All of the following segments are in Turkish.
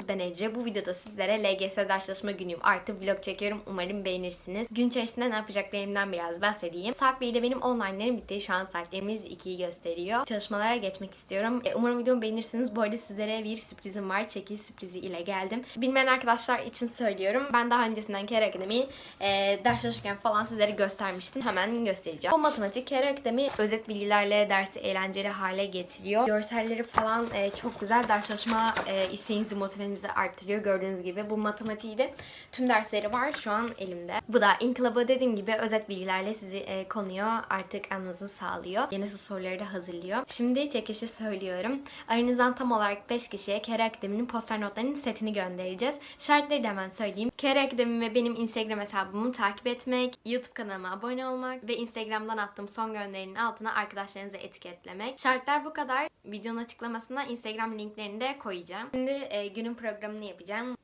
arkadaşlar ben Ece. Bu videoda sizlere LGS ders çalışma günüyüm. Artı vlog çekiyorum. Umarım beğenirsiniz. Gün içerisinde ne yapacaklarımdan biraz bahsedeyim. Saat 1'de benim online'lerim bitti. Şu an saatlerimiz 2'yi gösteriyor. Çalışmalara geçmek istiyorum. E, umarım videomu beğenirsiniz. Bu arada sizlere bir sürprizim var. Çekiliş sürprizi ile geldim. Bilmeyen arkadaşlar için söylüyorum. Ben daha öncesinden Kere Akademi e, ders çalışırken falan sizlere göstermiştim. Hemen göstereceğim. O matematik Kere Akademi özet bilgilerle dersi eğlenceli hale getiriyor. Görselleri falan e, çok güzel. Ders çalışma e, isteğinizi, motivenizi arttırıyor. Gördüğünüz gibi bu matematiği de tüm dersleri var şu an elimde. Bu da İnkılabı dediğim gibi özet bilgilerle sizi e, konuyor. Artık anlamanızı sağlıyor. Yeni soruları da hazırlıyor. Şimdi çekişi söylüyorum. Aranızdan tam olarak 5 kişiye Kere Akademi'nin poster notlarının setini göndereceğiz. Şartları da hemen söyleyeyim. Kere Akademi ve benim Instagram hesabımı takip etmek, YouTube kanalıma abone olmak ve Instagram'dan attığım son gönderinin altına arkadaşlarınızı etiketlemek. Şartlar bu kadar. Videonun açıklamasına Instagram linklerini de koyacağım. Şimdi e, günün programını yapacağım.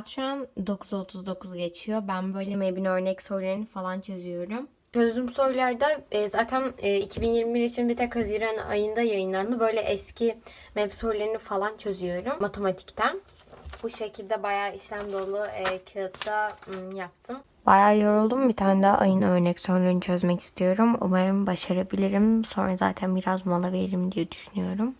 Saat şu an 9.39 geçiyor. Ben böyle MEB'in örnek sorularını falan çözüyorum. Çözdüğüm sorularda e, zaten e, 2021 için bir tek Haziran ayında yayınlandı. Böyle eski MEB sorularını falan çözüyorum matematikten. Bu şekilde bayağı işlem dolu e, kağıtta ım, yaptım. Bayağı yoruldum. Bir tane daha ayın örnek sorularını çözmek istiyorum. Umarım başarabilirim. Sonra zaten biraz mola veririm diye düşünüyorum.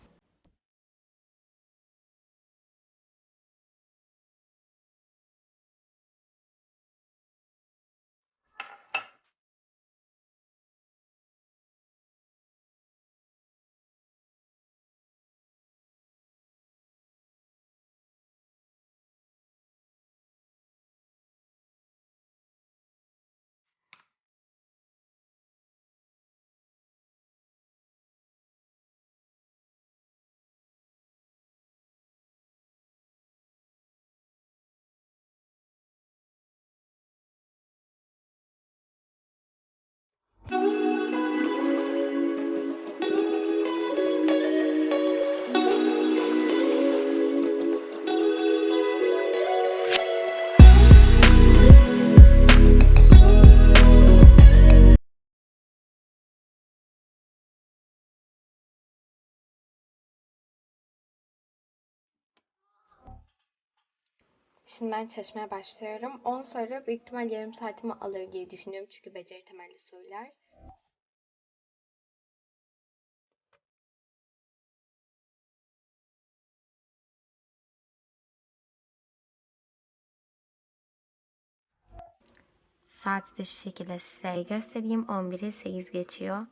Şimdi ben çalışmaya başlıyorum. 10 soru büyük ihtimal yarım saatimi alır diye düşünüyorum. Çünkü beceri temelli sorular. Saati de şu şekilde size göstereyim. 11'i 8 geçiyor.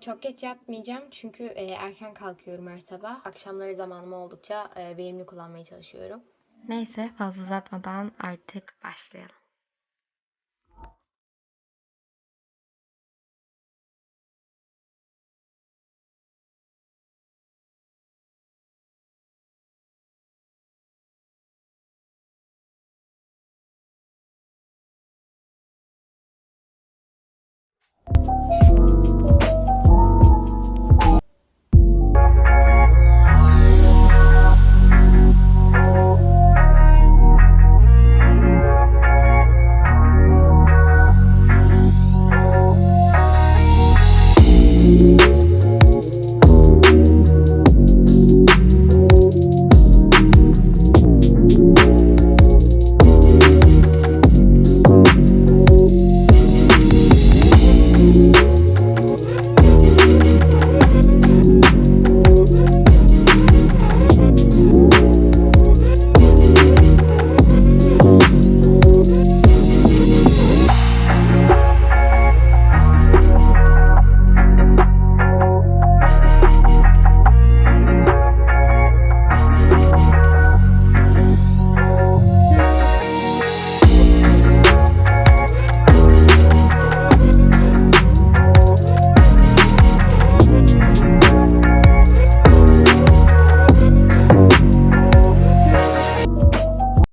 Çok geç yatmayacağım çünkü e, erken kalkıyorum her sabah. Akşamları zamanım oldukça e, verimli kullanmaya çalışıyorum. Neyse fazla uzatmadan artık başlayalım.